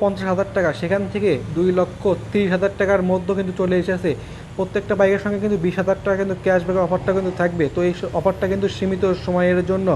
পঞ্চাশ হাজার টাকা। সেখান থেকে দুই লক্ষ তিরিশ হাজার টাকার মধ্যে কিন্তু চলে এসেছে প্রত্যেকটা বাইকের সঙ্গে কিন্তু বিশ হাজার টাকা কিন্তু ক্যাশব্যাক অফারটা কিন্তু থাকবে। তো এই অফারটা কিন্তু সীমিত সময়ের জন্য।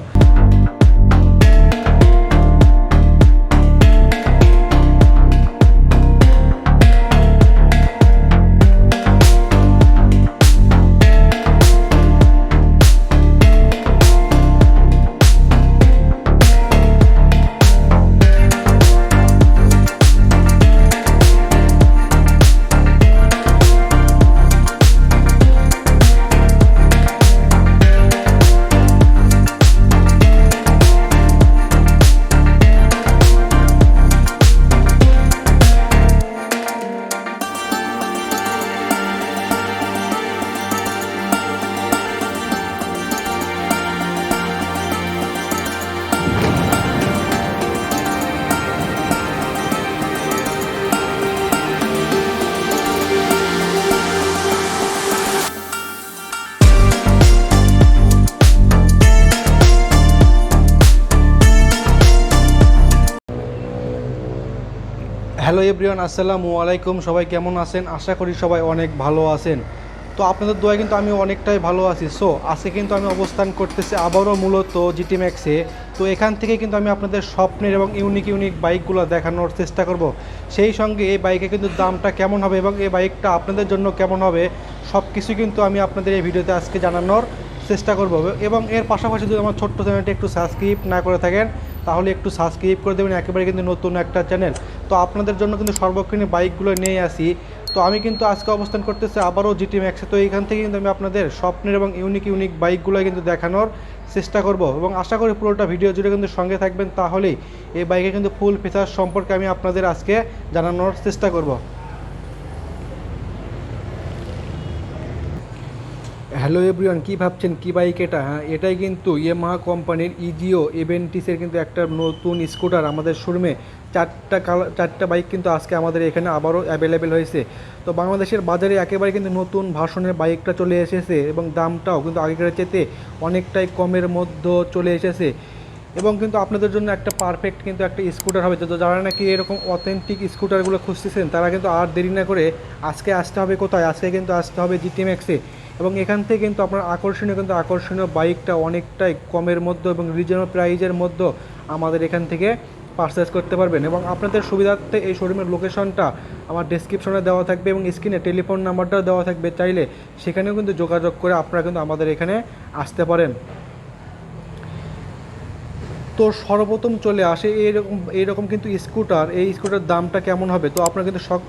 হ্যালো এভরিওয়ান, আসসালামু আলাইকুম। সবাই কেমন আছেন? আশা করি সবাই অনেক ভালো আছেন। তো আপনাদের দোয়া কিন্তু আমি অনেকটাই ভালো আছি। সো, আজকে কিন্তু আমি অবস্থান করতেছি আবারও মূলত জিটি ম্যাক্সে। তো এখান থেকে কিন্তু আমি আপনাদের স্বপ্নের এবং ইউনিক ইউনিক বাইকগুলো দেখানোর চেষ্টা করব। সেই সঙ্গে এই বাইকে কিন্তু দামটা কেমন হবে এবং এই বাইকটা আপনাদের জন্য কেমন হবে সব কিছু কিন্তু আমি আপনাদের এই ভিডিওতে আজকে জানানোর চেষ্টা করব। এবং এর পাশাপাশি যদি আমার ছোট্ট চ্যানেলটি একটু সাবস্ক্রাইব না করে থাকেন তাহলে একটু সাবস্ক্রাইব করে দেবেন, একেবারে কিন্তু নতুন একটা চ্যানেল তো আপনাদের জন্য কিন্তু সর্বক্ষণে বাইকগুলো নিয়ে আসি। তো আমি কিন্তু আজকে অবস্থান করতেছি আবারও জিটি ম্যাক্সে তো এইখান থেকে কিন্তু আমি আপনাদের স্বপ্নের এবং ইউনিক ইউনিক বাইকগুলো কিন্তু দেখানোর চেষ্টা করব এবং আশা করি পুরোটা ভিডিও জুড়ে কিন্তু সঙ্গে থাকবেন। তাহলেই এই বাইকে কিন্তু ফুল ফিচার সম্পর্কে আমি আপনাদের আজকে জানানোর চেষ্টা করব। হ্যালো এভরিওয়ান কী ভাবছেন? কী বাইক এটা? হ্যাঁ এটাই কিন্তু ইয়ামাহা কোম্পানির ইজিও এভেন্টিসের কিন্তু একটা নতুন স্কুটার আমাদের শোরুমে চারটা কালার চারটা বাইক কিন্তু আজকে আমাদের এখানে আবারও অ্যাভেলেবেল হয়েছে। তো বাংলাদেশের বাজারে একেবারে কিন্তু নতুন ভাষণের বাইকটা চলে এসেছে এবং দামটাও কিন্তু আগেকার চেতে অনেকটাই কমের মধ্যে চলে এসেছে। এবং কিন্তু আপনাদের জন্য একটা পারফেক্ট কিন্তু একটা স্কুটার হবে। তো যারা নাকি এরকম অথেন্টিক স্কুটারগুলো খুঁজতেছেন, তারা কিন্তু আর দেরি না করে আজকে আসতে হবে কোথায়? আজকে কিন্তু আসতে হবে জিটি ম্যাক্সে এবং এখান থেকে কিন্তু আপনার আকর্ষণীয় কিন্তু আকর্ষণীয় বাইকটা অনেকটাই কমের মধ্যে এবং রিজনেবল প্রাইজের মধ্যে আমাদের এখান থেকে পারচেস করতে পারবেন। এবং আপনাদের সুবিধার্থে এই শোরুমের লোকেশনটা আমার ডেসক্রিপশনে দেওয়া থাকবে এবং স্ক্রিনে টেলিফোন নাম্বারটাও দেওয়া থাকবে। চাইলে সেখানেও কিন্তু যোগাযোগ করে আপনারা কিন্তু আমাদের এখানে আসতে পারেন। তো সর্বপ্রথম চলে আসে, এইরকম এইরকম কিন্তু স্কুটার এই স্কুটার দামটা কেমন হবে? তো আপনারা কিন্তু সব,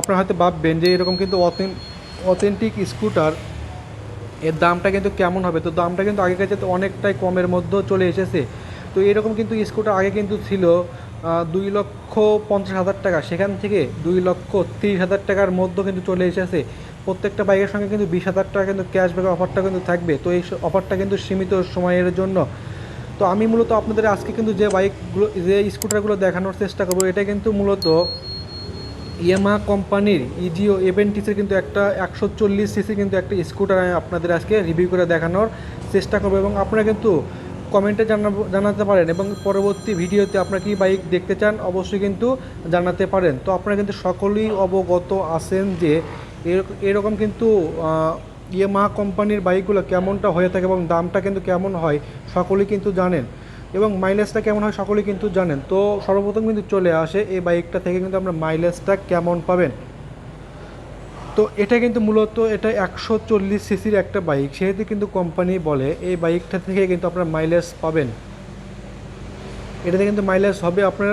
আপনারা হয়তো ভাববেন যে এরকম কিন্তু অথেন্টিক স্কুটার এর দামটা কিন্তু কেমন হবে? তো দামটা কিন্তু আগেকার চেয়ে অনেকটাই কমের মধ্যেও চলে এসেছে। তো এরকম কিন্তু স্কুটার আগে কিন্তু ছিল দুই লক্ষ পঞ্চাশ হাজার টাকা। সেখান থেকে দুই লক্ষ তিরিশ হাজার টাকার মধ্যে কিন্তু চলে এসেছে। প্রত্যেকটা বাইকের সঙ্গে কিন্তু বিশ হাজার টাকা কিন্তু ক্যাশব্যাক অফারটা কিন্তু থাকবে। তো এই অফারটা কিন্তু সীমিত সময়ের জন্য। তো আমি মূলত আপনাদের আজকে কিন্তু যে বাইকগুলো যে স্কুটারগুলো দেখানোর চেষ্টা করব এটা কিন্তু মূলত ইয়ামাহা কোম্পানির ইজিও এভেন্টিসের কিন্তু একটা একশো চল্লিশ সিসি কিন্তু একটা স্কুটার আমি আপনাদের আজকে রিভিউ করে দেখানোর চেষ্টা করব এবং আপনারা কিন্তু কমেন্টে জানাব জানাতে পারেন এবং পরবর্তী ভিডিওতে আপনারা কি বাইক দেখতে চান অবশ্যই কিন্তু জানাতে পারেন। তো আপনারা কিন্তু সকলেই অবগত আছেন যে এরক- এরকম কিন্তু আহ, ইয়ামাহা কোম্পানির বাইকগুলো কেমনটা হয়ে থাকে এবং দামটা কিন্তু কেমন হয় সকলেই কিন্তু জানেন। এবং মাইলেজটা কেমন হয় সকলেই কিন্তু জানেন। তো সর্বপ্রথম কিন্তু চলে আসে এই বাইকটা থেকে কিন্তু আমরা মাইলেজটা কেমন পাবেন। তো এটা কিন্তু মূলত এটা একশো চল্লিশ সিসির একটা বাইক সেহেতু কিন্তু কোম্পানি বলে এই বাইকটা থেকে কিন্তু আপনার মাইলেজ পাবেন। এটাতে কিন্তু মাইলেজ হবে আপনার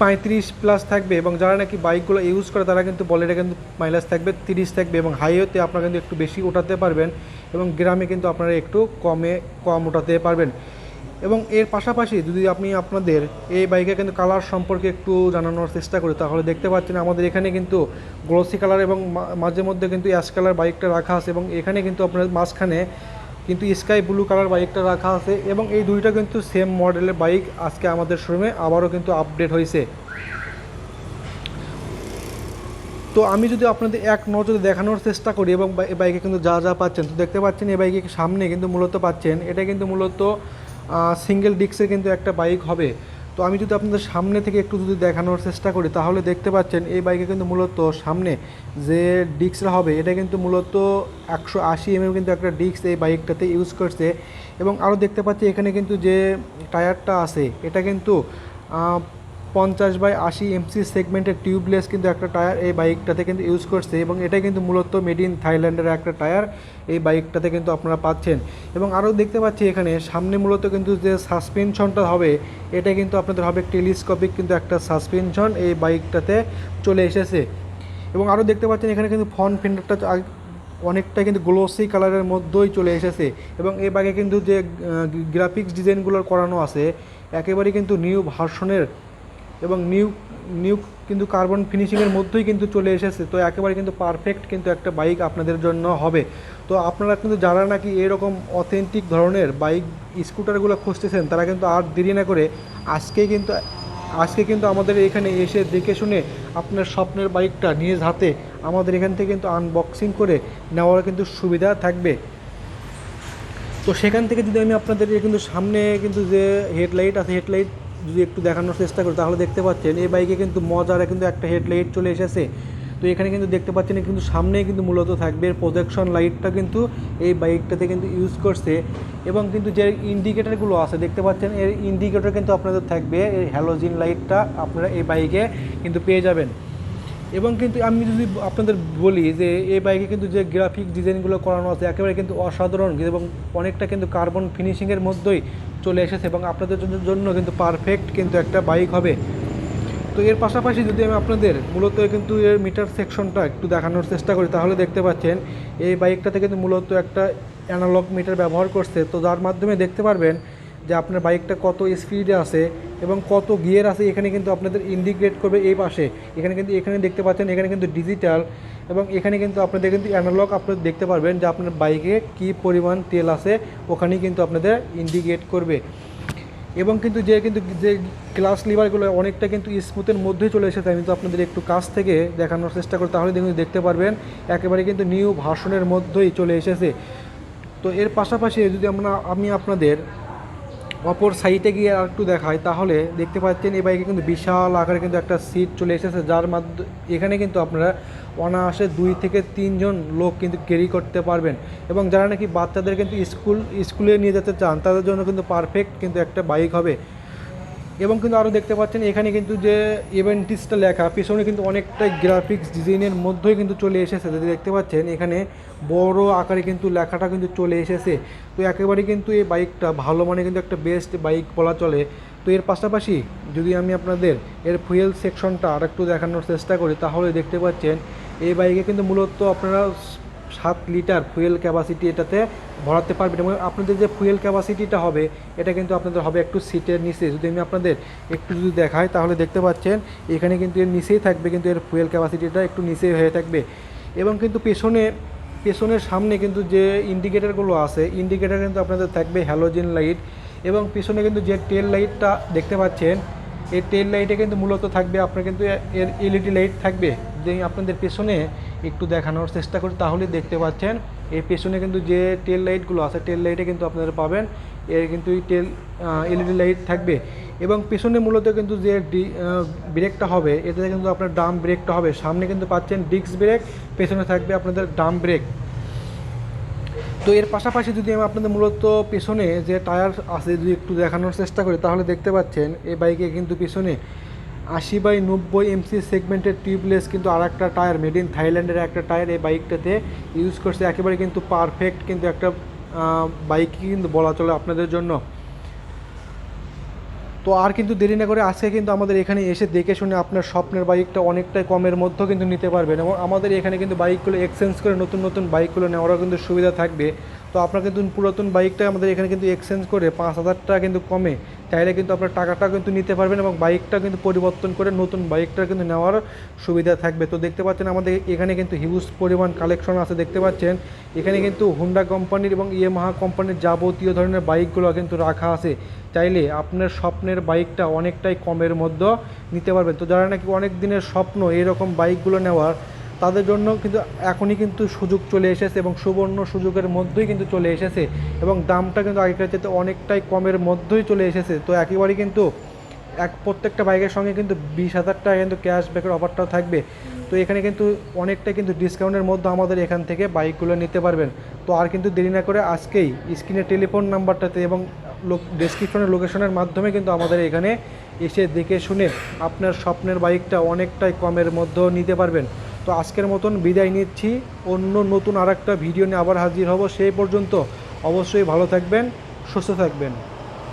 পঁয়ত্রিশ প্লাস থাকবে এবং যারা নাকি বাইকগুলো ইউজ করে, তারা কিন্তু বলে কিন্তু মাইলেজ থাকবে, তিরিশ থাকবে এবং হাইওয়েতে আপনারা কিন্তু একটু বেশি ওঠাতে পারবেন এবং গ্রামে কিন্তু আপনারা একটু কমে কম ওঠাতে পারবেন। এবং এর পাশাপাশি যদি আপনি আপনাদের এই বাইকের কিন্তু কালার সম্পর্কে একটু জানানোর চেষ্টা করি, তাহলে দেখতে পাচ্ছেন আমাদের এখানে কিন্তু গ্লোসি কালার এবং মাঝে মধ্যে কিন্তু অ্যাশ কালার বাইকটা রাখা আছে এবং এখানে কিন্তু আপনার মাঝখানে কিন্তু স্কাই ব্লু কালার বাইকটা রাখা আছে এবং এই দুইটা কিন্তু সেম মডেলের বাইক আজকে আমাদের শোরুমে আবারও কিন্তু আপডেট হয়েছে। তো আমি যদি আপনাদের এক নজরে দেখানোর চেষ্টা করি এবং বাইকে কিন্তু যা যা পাচ্ছেন, তো দেখতে পাচ্ছেন এই বাইকে সামনে কিন্তু মূলত পাচ্ছেন, এটা কিন্তু মূলত সিঙ্গেল ডিস্কের কিন্তু একটা বাইক হবে। তো আমি যদি আপনাদের সামনে থেকে একটু যদি দেখানোর চেষ্টা করি, তাহলে দেখতে পাচ্ছেন এই বাইকে কিন্তু মূলত সামনে যে ডিস্কটা হবে, এটা কিন্তু মূলত একশো আশি এমএম কিন্তু একটা ডিস্ক এই বাইকটাতে ইউজ করছে। এবং আরও দেখতে পাচ্ছি এখানে কিন্তু যে টায়ারটা আছে, এটা কিন্তু পঞ্চাশ বাই আশি এমসি সেগমেন্টের টিউবলেস কিন্তু একটা টায়ার এই বাইকটাতে কিন্তু ইউজ করছে এবং এটা কিন্তু মূলত মেড ইন থাইল্যান্ডের একটা টায়ার এই বাইকটাতে কিন্তু আপনারা পাচ্ছেন। এবং আরও দেখতে পাচ্ছি এখানে, সামনে মূলত কিন্তু যে সাসপেনশনটা হবে, এটা কিন্তু আপনাদের হবে টেলিস্কোপিক কিন্তু একটা সাসপেনশন এই বাইকটাতে চলে এসেছে। এবং আরও দেখতে পাচ্ছেন এখানে কিন্তু ফ্রন্ট ফেন্ডারটা অনেকটা কিন্তু গ্লোসি কালারের মধ্যেই চলে এসেছে। এবং এই বাইকে কিন্তু যে গ্রাফিক্স ডিজাইনগুলো করানো আছে, একেবারে কিন্তু নিউ ভার্সনের এবং নিউ নিউ কিন্তু কার্বন ফিনিশিংয়ের মধ্যেই কিন্তু চলে এসেছে। তো একেবারে কিন্তু পারফেক্ট কিন্তু একটা বাইক আপনাদের জন্য হবে। তো আপনারা কিন্তু যারা নাকি এরকম অথেন্টিক ধরনের বাইক স্কুটারগুলো খুঁজতেছেন, তারা কিন্তু আর দেরি না করে আজকেই কিন্তু, আজকে কিন্তু আমাদের এখানে এসে দেখে শুনে আপনার স্বপ্নের বাইকটা নিজ হাতে আমাদের এখান থেকে কিন্তু আনবক্সিং করে নেওয়ার কিন্তু সুবিধা থাকবে। তো সেখান থেকে যদি আমি আপনাদের কিন্তু সামনে কিন্তু যে হেডলাইট আছে হেডলাইট যদি একটু দেখানোর চেষ্টা করি, তাহলে দেখতে পাচ্ছেন এই বাইকে কিন্তু মজার কিন্তু একটা হেডলাইট চলে এসেছে। তো এখানে কিন্তু দেখতে পাচ্ছেন, কিন্তু সামনেই কিন্তু মূলত থাকবে এর প্রজেকশন লাইটটা কিন্তু এই বাইকটাতে কিন্তু ইউজ করছে। এবং কিন্তু যে ইন্ডিকেটারগুলো আছে, দেখতে পাচ্ছেন, এর ইন্ডিকেটার কিন্তু আপনাদের থাকবে, এই হ্যালোজিন লাইটটা আপনারা এই বাইকে কিন্তু পেয়ে যাবেন। এবং কিন্তু আমি যদি আপনাদের বলি যে এই বাইকে কিন্তু যে গ্রাফিক ডিজাইনগুলো করানো আছে, একেবারে কিন্তু অসাধারণ এবং অনেকটা কিন্তু কার্বন ফিনিশিংয়ের মধ্যেই চলে এসেছে এবং আপনাদের জন্য- কিন্তু পারফেক্ট কিন্তু একটা বাইক হবে। তো এর পাশাপাশি যদি আমি আপনাদের মূলত কিন্তু এর মিটার সেকশনটা একটু দেখানোর চেষ্টা করি, তাহলে দেখতে পাচ্ছেন এই বাইকটাতে কিন্তু মূলত একটা অ্যানালগ মিটার ব্যবহার করছে। তো যার মাধ্যমে দেখতে পারবেন যে আপনার বাইকটা কত স্পিডে আছে এবং কত গিয়ার আছে এখানে কিন্তু আপনাদের ইন্ডিকেট করবে এই পাশে। এখানে কিন্তু এখানে দেখতে পাচ্ছেন, এখানে কিন্তু ডিজিটাল এবং এখানে কিন্তু আপনাদের কিন্তু অ্যানালগ আপনারা দেখতে পারবেন যে আপনার বাইকে কী পরিমাণ তেল আছে, ওখানেই কিন্তু আপনাদের ইন্ডিকেট করবে। এবং কিন্তু যে কিন্তু যে ক্লাস লিভারগুলো অনেকটা কিন্তু স্মুথের মধ্যেই চলে এসেছে, আমি তো আপনাদের একটু কাছ থেকে দেখানোর চেষ্টা করি, তাহলে কিন্তু দেখতে পারবেন, একেবারে কিন্তু নিউ ভার্সনের মধ্যেই চলে এসেছে। তো এর পাশাপাশি যদি আমরা, আমি আপনাদের অপর সাইডে গিয়ে আর একটু দেখায়, তাহলে দেখতে পাচ্ছেন এই বাইকে কিন্তু বিশাল আকারে কিন্তু একটা সিট চলে এসেছে, যার মাধ্যমে এখানে কিন্তু আপনারা অনায়াসে দুই থেকে তিনজন লোক কিন্তু ক্যারি করতে পারবেন। এবং যারা নাকি বাচ্চাদের কিন্তু স্কুল স্কুলে নিয়ে যেতে চান, তাদের জন্য কিন্তু পারফেক্ট কিন্তু একটা বাইক হবে। এবং কিন্তু আরও দেখতে পাচ্ছেন, এখানে কিন্তু যে ইভেন্টিসটা লেখা, পিছনে কিন্তু অনেকটাই গ্রাফিক্স ডিজাইনের মধ্যেই কিন্তু চলে এসেছে। যদি দেখতে পাচ্ছেন, এখানে বড় আকারে কিন্তু লেখাটা কিন্তু চলে এসেছে। তো একেবারে কিন্তু এই বাইকটা ভালো মানে কিন্তু একটা বেস্ট বাইক বলা চলে। তো এর পাশাপাশি যদি আমি আপনাদের এর ফুয়েল সেকশনটা আর একটু দেখানোর চেষ্টা করি, তাহলে দেখতে পাচ্ছেন, এই বাইকে কিন্তু মূলত আপনারা সাত লিটার ফুয়েল ক্যাপাসিটি এটাতে ভরাতে পারবেন এবং আপনাদের যে ফুয়েল ক্যাপাসিটিটা হবে, এটা কিন্তু আপনাদের হবে একটু সিটের নিচে। যদি আমি আপনাদের একটু যদি দেখাই, তাহলে দেখতে পাচ্ছেন এখানে কিন্তু এর নিচেই থাকবে কিন্তু এর ফুয়েল ক্যাপাসিটিটা একটু নিচেই হয়ে থাকবে। এবং কিন্তু পেছনে, পেছনের সামনে কিন্তু যে ইন্ডিকেটারগুলো আছে ইন্ডিকেটার কিন্তু আপনাদের থাকবে হ্যালোজেন লাইট এবং পিছনে কিন্তু যে টেল লাইটটা দেখতে পাচ্ছেন, এই টেল লাইটে কিন্তু মূলত থাকবে, আপনার কিন্তু এর এলইডি লাইট থাকবে। যে আপনাদের পেছনে একটু দেখানোর চেষ্টা করি, তাহলে দেখতে পাচ্ছেন, এই পেছনে কিন্তু যে টেল লাইটগুলো আছে টেল লাইটে কিন্তু আপনারা পাবেন। এর কিন্তু টেল এলইডি লাইট থাকবে। এবং পেছনে মূলত কিন্তু যে ব্রেকটা হবে এটাতে কিন্তু আপনার ডাম ব্রেকটা হবে। সামনে কিন্তু পাচ্ছেন ডিস্ক ব্রেক পেছনে থাকবে আপনাদের ডাম ব্রেক তো এর পাশাপাশি যদি আমি আপনাদের মূলত পেছনে যে টায়ার আছে, যদি একটু দেখানোর চেষ্টা করি, তাহলে দেখতে পাচ্ছেন, এই বাইকে কিন্তু পেছনে আশি বাই নব্বই এমসি সেগমেন্টের টিউবলেস কিন্তু আর একটা টায়ার মেড ইন থাইল্যান্ডের একটা টায়ার এই বাইকটাতে ইউজ করছে। একেবারে কিন্তু পারফেক্ট কিন্তু একটা বাইক কিন্তু বলা চলে আপনাদের জন্য। তো আর কিন্তু দেরি না করে আজকে কিন্তু আমাদের এখানে এসে দেখে শুনে আপনার স্বপ্নের বাইকটা অনেকটাই কমের মধ্যেও কিন্তু নিতে পারবেন এবং আমাদের এখানে কিন্তু বাইকগুলো এক্সচেঞ্জ করে নতুন নতুন বাইকগুলো নেওয়ারও কিন্তু সুবিধা থাকবে। তো আপনার কিন্তু পুরাতন বাইকটা আমাদের এখানে কিন্তু এক্সচেঞ্জ করে পাঁচ হাজার টাকা কিন্তু কমে চাইলে কিন্তু আপনার টাকাটা কিন্তু নিতে পারবেন এবং বাইকটা কিন্তু পরিবর্তন করে নতুন বাইকটা কিন্তু নেওয়ার সুবিধা থাকবে। তো দেখতে পাচ্ছেন আমাদের এখানে কিন্তু হিউজ পরিমাণ কালেকশন আছে, দেখতে পাচ্ছেন। এখানে কিন্তু হুন্ডা কোম্পানির এবং ইয়েমাহা কোম্পানির যাবতীয় ধরনের বাইকগুলো কিন্তু রাখা আছে। চাইলে আপনার স্বপ্নের বাইকটা অনেকটাই কমের মধ্যে নিতে পারবেন। তো যারা নাকি অনেক দিনের স্বপ্ন এরকম বাইকগুলো নেওয়ার তাদের জন্য কিন্তু এখনই কিন্তু সুযোগ চলে এসেছে এবং সুবর্ণ সুযোগের মধ্যেই কিন্তু চলে এসেছে এবং দামটা কিন্তু আগেকার চেয়ে অনেকটাই কমের মধ্যেই চলে এসেছে। তো একেবারে কিন্তু এক প্রত্যেকটা বাইকের সঙ্গে কিন্তু বিশ হাজার টাকা কিন্তু ক্যাশব্যাকের অফারটাও থাকবে। তো এখানে কিন্তু অনেকটা কিন্তু ডিসকাউন্টের মধ্যে আমাদের এখান থেকে বাইকগুলো নিতে পারবেন। তো আর কিন্তু দেরি না করে আজকেই স্ক্রিনে টেলিফোন নাম্বারটাতে এবং লোক ডেসক্রিপশনের লোকেশনের মাধ্যমে কিন্তু আমাদের এখানে এসে দেখে শুনে আপনার স্বপ্নের বাইকটা অনেকটাই কমের মধ্যেও নিতে পারবেন। তো আজকের মতন বিদায় নিচ্ছি। অন্য নতুন আর ভিডিও নিয়ে আবার হাজির হব। সেই পর্যন্ত অবশ্যই ভালো থাকবেন, সুস্থ থাকবেন।